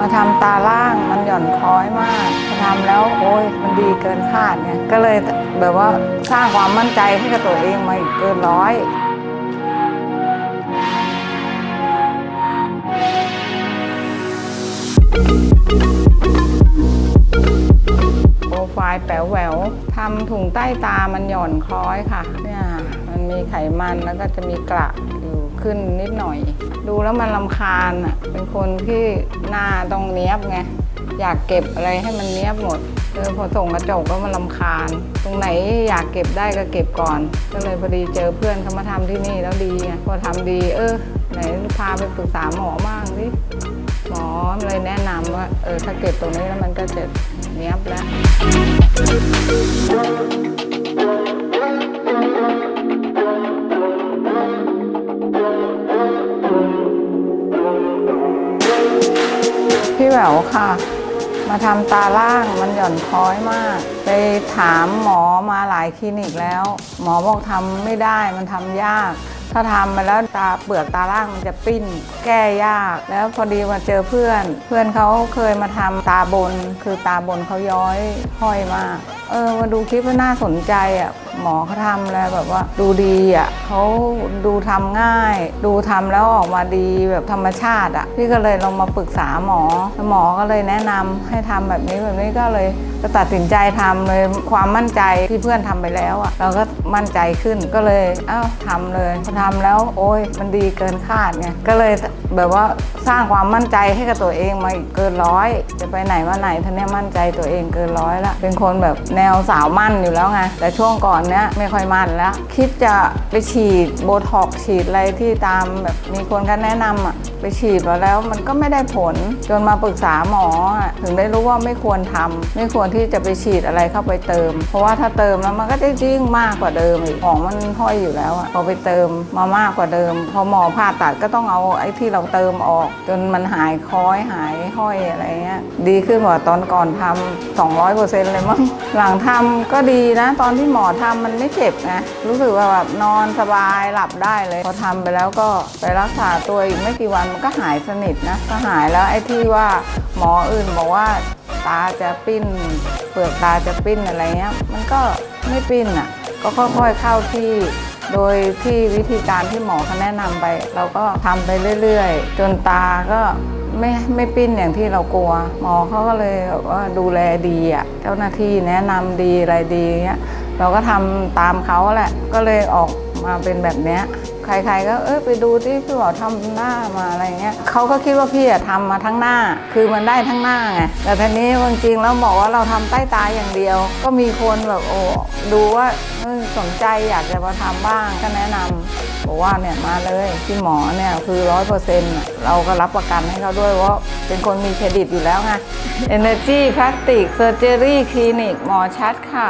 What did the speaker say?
มาทำตาล่างมันหย่อนคล้อยมากพอทำแล้วโอ้ยมันดีเกินคาดไงก็เลยแบบว่าสร้างความมั่นใจให้กับตัวเองมาอีกเกินร้อยโปรไฟล์แป๋วแหววทำถุงใต้ตามันหย่อนคล้อยค่ะเนี่ยมันมีไขมันแล้วก็จะมีกระอยู่ ขึ้นนิดหน่อย ดูแล้วมันลำคาญอะเป็นคนที่หน้าต้องเนี้ยบไงอยากเก็บอะไรให้มันเนี้ยบหมดเออพอส่งกระจกแล้วมันลำคาญ ตรงไหนอยากเก็บได้ก็เก็บก่อน ก็เลยพอดีเจอเพื่อนเขามาทำที่นี่แล้วดีไงพอทำดี เออ ไหนพาไปปรึกษาหมอบ้างดิหมอเลยแนะนำว่าเออถ้าเก็บตรงนี้แล้วมันก็จะเนี้ยบแล้ว พี่แหววค่ะ มาทำตาล่างมันหย่อนคล้อยมาก ไปถามหมอมาหลายคลินิกแล้ว หมอบอกทำไม่ได้มันทำยาก ถ้าทำมาแล้วตาเปลือกตาล่างมันจะปิ้น แก้ยากแล้วพอดีมาเจอเพื่อน เพื่อนเขาเคยมาทำตาบน คือตาบนเขาย้อยห้อยมาก เออมาดูคลิปแล้วน่าสนใจอะหมอเขาทำแล้วแบบว่าดูดีอะเขาดูทำง่าย ดูทำแล้วออกมาดีแบบธรรมชาติอะพี่ก็เลยลองมาปรึกษาหมอแล้วหมอก็เลยแนะนำให้ทำแบบนี้แบบนี้ก็เลยก็ตัดสินใจทำเลยความมั่นใจที่เพื่อนทำไปแล้วอะเราก็มั่นใจขึ้นก็เลยเอ้าทำเลยพอทำแล้วโอ้ยมันดีเกินคาดไงก็เลยแบบว่าสร้างความมั่นใจให้กับตัวเองมาอีกเกินร้อยจะไปไหนมาไหนท่านเนี้ยมั่นใจตัวเองเกินร้อยละเป็นคนแบบแนวสาวมั่นอยู่แล้วไงแต่ช่วงก่อนเนี้ยไม่ค่อยมั่นแล้ว คิดจะไปฉีดโบท็อกฉีดอะไรที่ตามแบบมีคนก็แนะนำอะ ไปฉีดมาแล้วมันก็ไม่ได้ผลจนมาปรึกษาหมอ ถึงได้รู้ว่าไม่ควรทำไม่ควรที่จะไปฉีดอะไรเข้าไปเติม เพราะว่าถ้าเติมแล้วมันก็จะยิ่งมากกว่าเดิมอีกของมันห้อยอยู่แล้วอะพอไปเติมมามากกว่าเดิม พอหมอผ่าตัดก็ต้องเอาไอ้ที่เราเติมออก จนมันหายคล้อยหายห้อยอะไรเงี้ยดีขึ้นกว่าตอนก่อนทำ200เปอร์เซ็นต์เลยมั้งหลังทำก็ดีนะ ตอนที่หมอทำมันไม่เจ็บไงรู้สึกว่าแบบนอนสบายหลับได้เลย พอทำไปแล้วก็ไปรักษาตัวอีกไม่กี่วันมันก็หายสนิทนะก็หายแล้วไอ้ที่ว่าหมออื่นบอกว่าตาจะปิ้น เปลือกตาจะปิ้นอะไรเงี้ยมันก็ไม่ปิ้นอะ ก็ค่อยๆเข้าที่โดยที่วิธีการที่หมอเขาแนะนำไป เราก็ทำไปเรื่อยๆ จนตาก็ไม่ไม่ปิ้นอย่างที่เรากลัว หมอเขาก็เลยแบบว่าดูแลดีอะเจ้าหน้าที่แนะนำดีอะไรดีเงี้ยเราก็ทำตามเขาแหละก็เลยออก มาเป็นแบบเนี้ยใครๆก็เออไปดูที่พี่บอกทำหน้ามาอะไรเงี้ยเขาก็คิดว่าพี่อะทำมาทั้งหน้า คือมันได้ทั้งหน้าไงแต่ทีนี้จริงๆแล้วบอกว่าเราทำใต้ตาอย่างเดียว ก็มีคนแบบโอ้ดูว่าสนใจอยากจะมาทำบ้างก็แนะนำบอกว่าเนี่ยมาเลยที่หมอเนี่ยคือร้อยเปอร์เซ็นต์เราก็รับประกันให้เขาด้วยว่าเป็นคนมีเครดิตอยู่แล้วไง Energy Plastic Surgery Clinic หมอชัดค่ะ